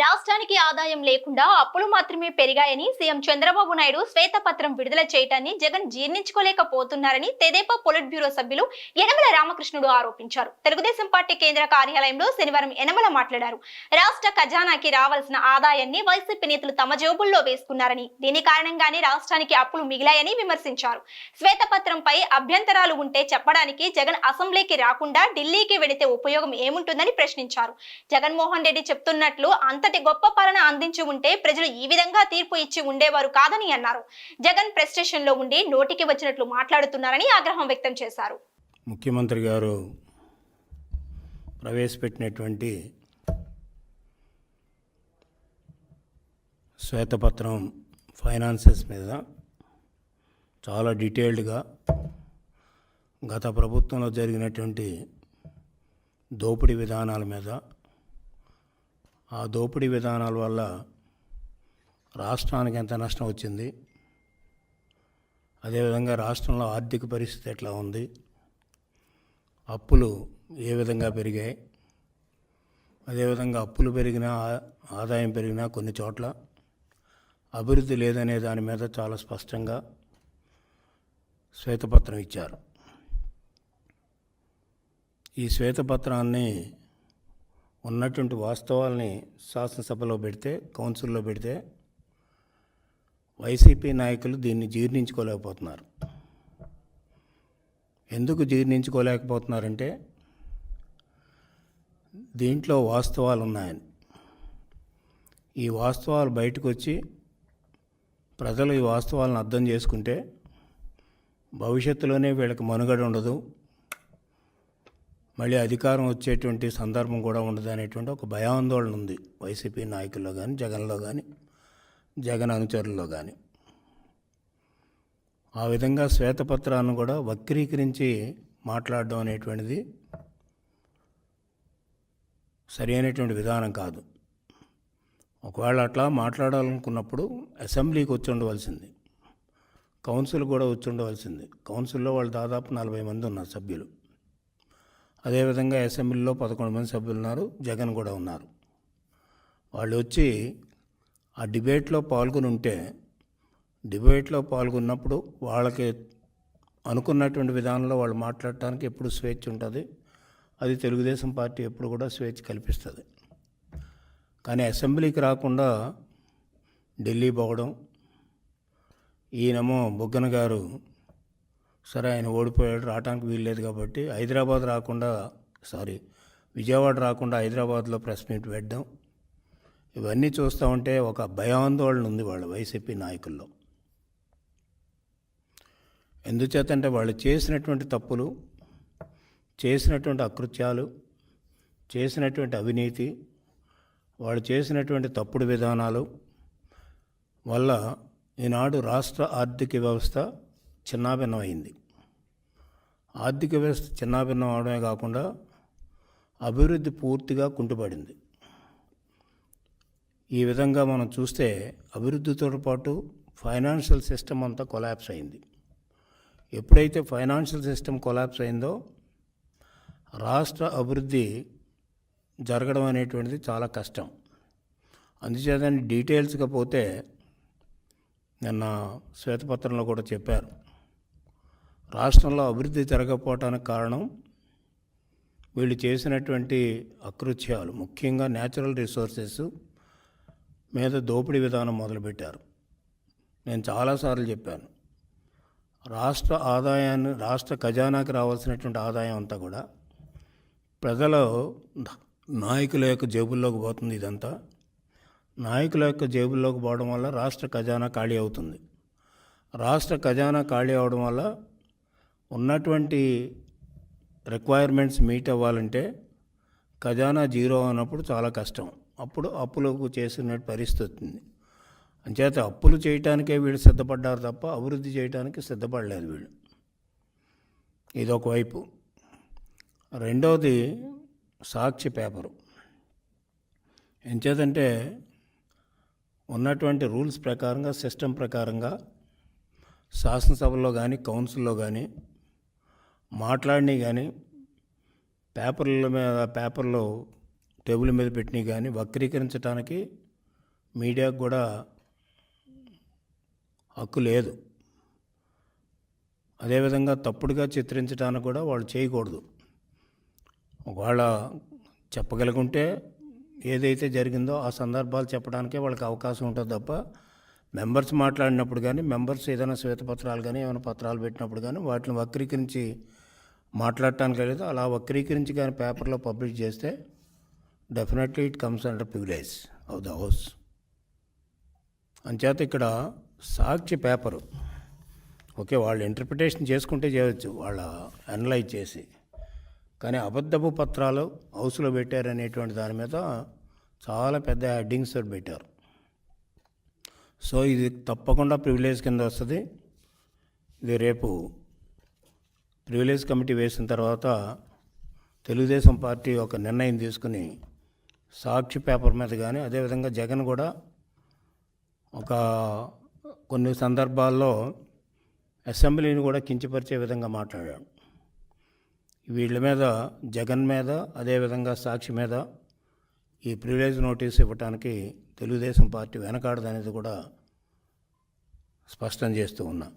రాష్ట్రానికి ఆదాయం లేకుండా అప్పులు మాత్రమే పెరిగాయని సీఎం చంద్రబాబు నాయుడు శ్వేతపత్రం విడుదల చేయటాన్ని జగన్ జీర్ణించుకోలేకపోతున్నారని తెదేపా పొలిట్ బ్యూరో సభ్యులు యనమల రామకృష్ణుడు ఆరోపించారు. తెలుగుదేశం పార్టీ కేంద్ర కార్యాలయంలో శనివారం యనమల మాట్లాడారు. రాష్ట్ర ఖజానాకి రావాల్సిన ఆదాయాన్ని వైసీపీ నేతలు తమ జేబుల్లో వేసుకున్నారని దీని కారణంగానే రాష్ట్రానికి అప్పులు మిగిలాయని విమర్శించారు. శ్వేతపత్రంపై అభ్యంతరాలు ఉంటే చెప్పడానికి జగన్ అసెంబ్లీకి రాకుండా ఢిల్లీకి వెడితే ఉపయోగం ఏముంటుందని ప్రశ్నించారు. జగన్మోహన్ రెడ్డి చెప్తున్నట్లు అంతటి గొప్ప పాలన అందించి ఉంటే ప్రజలు ఈ విధంగా తీర్పు ఇచ్చి ఉండేవారు కాదని అన్నారు. జగన్ ప్రెస్ స్టేషన్లో ఉండి నోటికి వచ్చినట్లు మాట్లాడుతున్నారని ఆగ్రహం వ్యక్తం చేశారు. ముఖ్యమంత్రి గారు ప్రవేశపెట్టినటువంటి శ్వేతపత్రం ఫైనాన్సెస్ మీద చాలా డీటెయిల్డ్గా గత ప్రభుత్వంలో జరిగినటువంటి దోపిడీ విధానాల మీద ఆ దోపిడీ విధానాల వల్ల రాష్ట్రానికి ఎంత నష్టం వచ్చింది అదేవిధంగా రాష్ట్రంలో ఆర్థిక పరిస్థితి ఎట్లా ఉంది అప్పులు ఏ విధంగా పెరిగాయి అదేవిధంగా అప్పులు పెరిగినా ఆదాయం పెరిగినా కొన్ని చోట్ల అభివృద్ధి లేదనే దాని మీద చాలా స్పష్టంగా శ్వేతపత్రం ఇచ్చారు. ఈ శ్వేతపత్రాన్ని ఉన్నటువంటి వాస్తవాల్ని శాసనసభలో పెడితే కౌన్సిల్లో పెడితే వైసీపీ నాయకులు దీన్ని జీర్ణించుకోలేకపోతున్నారు. ఎందుకు జీర్ణించుకోలేకపోతున్నారంటే దీంట్లో వాస్తవాలు ఉన్నాయని. ఈ వాస్తవాలు బయటకు వచ్చి ప్రజలు ఈ వాస్తవాలను అర్థం చేసుకుంటే భవిష్యత్తులోనే వీళ్ళకి మనుగడ ఉండదు. మళ్ళీ అధికారం వచ్చేటువంటి సందర్భం కూడా ఉండదు అనేటువంటి ఒక భయాందోళన ఉంది. వైసీపీ నాయకుల్లో కానీ జగన్లో కానీ జగన్ అనుచరుల్లో కానీ ఆ విధంగా శ్వేతపత్రాన్ని కూడా వక్రీకరించి మాట్లాడడం అనేటువంటిది సరి అయినటువంటి విధానం కాదు. ఒకవేళ అట్లా మాట్లాడాలనుకున్నప్పుడు అసెంబ్లీకి వచ్చి ఉండవలసింది. కౌన్సిల్ కూడా వచ్చి ఉండవలసింది. కౌన్సిల్లో వాళ్ళు దాదాపు నలభై మంది ఉన్నారు సభ్యులు. అదేవిధంగా అసెంబ్లీలో పదకొండు మంది సభ్యులు ఉన్నారు జగన్ కూడా ఉన్నారు. వాళ్ళు వచ్చి ఆ డిబేట్లో పాల్గొని ఉంటే డిబేట్లో పాల్గొన్నప్పుడు వాళ్ళకి అనుకున్నటువంటి విధానంలో వాళ్ళు మాట్లాడటానికి ఎప్పుడు స్వేచ్ఛ ఉంటుంది. అది తెలుగుదేశం పార్టీ ఎప్పుడు కూడా స్వేచ్ఛ కల్పిస్తుంది. కానీ అసెంబ్లీకి రాకుండా ఢిల్లీ పోవడం ఈయనేమో బుగ్గన గారు సరే ఆయన ఓడిపోయాడు రావడానికి వీల్లేదు కాబట్టి హైదరాబాద్ రాకుండా సారీ విజయవాడ రాకుండా హైదరాబాద్లో ప్రెస్ మీట్ పెట్టడం ఇవన్నీ చూస్తూ ఉంటే ఒక భయాందోళన ఉంది వాళ్ళ వైసీపీ నాయకుల్లో. ఎందుచేతంటే వాళ్ళు చేసినటువంటి తప్పులు చేసినటువంటి అకృత్యాలు చేసినటువంటి అవినీతి వాళ్ళు చేసినటువంటి తప్పుడు విధానాలు వల్ల ఈనాడు రాష్ట్ర ఆర్థిక వ్యవస్థ చిన్నాభిన్నమైంది ఆర్థిక వ్యవస్థ చిన్నాభిన్నం అవడమే కాకుండా అభివృద్ధి పూర్తిగా కుంటుపడింది. ఈ విధంగా మనం చూస్తే అభివృద్ధితో పాటు ఫైనాన్షియల్ సిస్టమ్ అంతా కొలాప్స్ అయింది. ఎప్పుడైతే ఫైనాన్షియల్ సిస్టమ్ కొలాప్స్ అయిందో రాష్ట్ర అభివృద్ధి జరగడం అనేటువంటిది చాలా కష్టం. అందుచేత డీటెయిల్స్గా పోతే నిన్న శ్వేతపత్రంలో కూడా చెప్పారు. రాష్ట్రంలో అభివృద్ధి జరగకపోవటానికి కారణం వీళ్ళు చేసినటువంటి అకృత్యాలు ముఖ్యంగా న్యాచురల్ రిసోర్సెస్ మీద దోపిడీ విధానం మొదలుపెట్టారు. నేను చాలాసార్లు చెప్పాను రాష్ట్ర ఆదాయాన్ని రాష్ట్ర ఖజానాకి రావాల్సినటువంటి ఆదాయం అంతా కూడా ప్రజల నాయకుల యొక్క జేబుల్లోకి పోతుంది ఇదంతా. నాయకుల యొక్క జేబుల్లోకి పోవడం వల్ల రాష్ట్ర ఖజానా ఖాళీ అవుతుంది. రాష్ట్ర ఖజానా ఖాళీ అవడం వల్ల ఉన్నటువంటి రిక్వైర్మెంట్స్ మీట్ అవ్వాలంటే ఖజానా జీరో అన్నప్పుడు చాలా కష్టం. అప్పుడు అప్పులకు చేసిన పరిస్థితి వస్తుంది అంచేత అప్పులు చేయటానికే వీళ్ళు సిద్ధపడ్డారు తప్ప అభివృద్ధి చేయడానికి సిద్ధపడలేదు వీళ్ళు. ఇది ఒకవైపు రెండవది సాక్షి పేపరు. ఎంచేతంటే ఉన్నటువంటి రూల్స్ ప్రకారంగా సిస్టమ్ ప్రకారంగా శాసనసభలో కానీ కౌన్సిల్లో కానీ మాట్లాడినవి కానీ పేపర్ల మీద పేపర్లో టేబుల్ మీద పెట్టినవి కానీ వక్రీకరించడానికి మీడియాకు కూడా హక్కు లేదు. అదేవిధంగా తప్పుడుగా చిత్రించడానికి కూడా వాళ్ళు చేయకూడదు. ఒకవేళ చెప్పగలుగుంటే ఏదైతే జరిగిందో ఆ సందర్భాలు చెప్పడానికే వాళ్ళకి అవకాశం ఉంటుంది తప్ప మెంబర్స్ మాట్లాడినప్పుడు కానీ మెంబర్స్ ఏదైనా శ్వేతపత్రాలు కానీ ఏమైనా పత్రాలు పెట్టినప్పుడు కానీ వాటిని వక్రీకరించి మాట్లాడటానికి లేదు. అలా వక్రీకరించి కానీ పేపర్లో పబ్లిష్ చేస్తే definitely it comes under privilege of the house. అంచేత ఇక్కడ సాక్షి పేపరు ఓకే వాళ్ళు ఇంటర్ప్రిటేషన్ చేసుకుంటే చేయవచ్చు వాళ్ళ అనలైజ్ చేసి. కానీ అబద్ధపు పత్రాలు హౌస్లో పెట్టారనేటువంటి దాని మీద చాలా పెద్ద హెడ్డింగ్స్ పెట్టారు. సో ఇది తప్పకుండా ప్రివిలేజ్ కింద వస్తుంది. ఇది రేపు ప్రివిలేజ్ కమిటీ వేసిన తర్వాత తెలుగుదేశం పార్టీ ఒక నిర్ణయం తీసుకుని సాక్షి పేపర్ మీద కానీ అదేవిధంగా జగన్ కూడా ఒక కొన్ని సందర్భాల్లో అసెంబ్లీని కూడా కించపరిచే విధంగా మాట్లాడాడు. వీళ్ళ మీద జగన్ మీద అదేవిధంగా సాక్షి మీద ఈ ప్రివిలేజ్ నోటీస్ ఇవ్వటానికి తెలుగుదేశం పార్టీ వెనకాడదనేది కూడా స్పష్టం చేస్తూ ఉన్నా.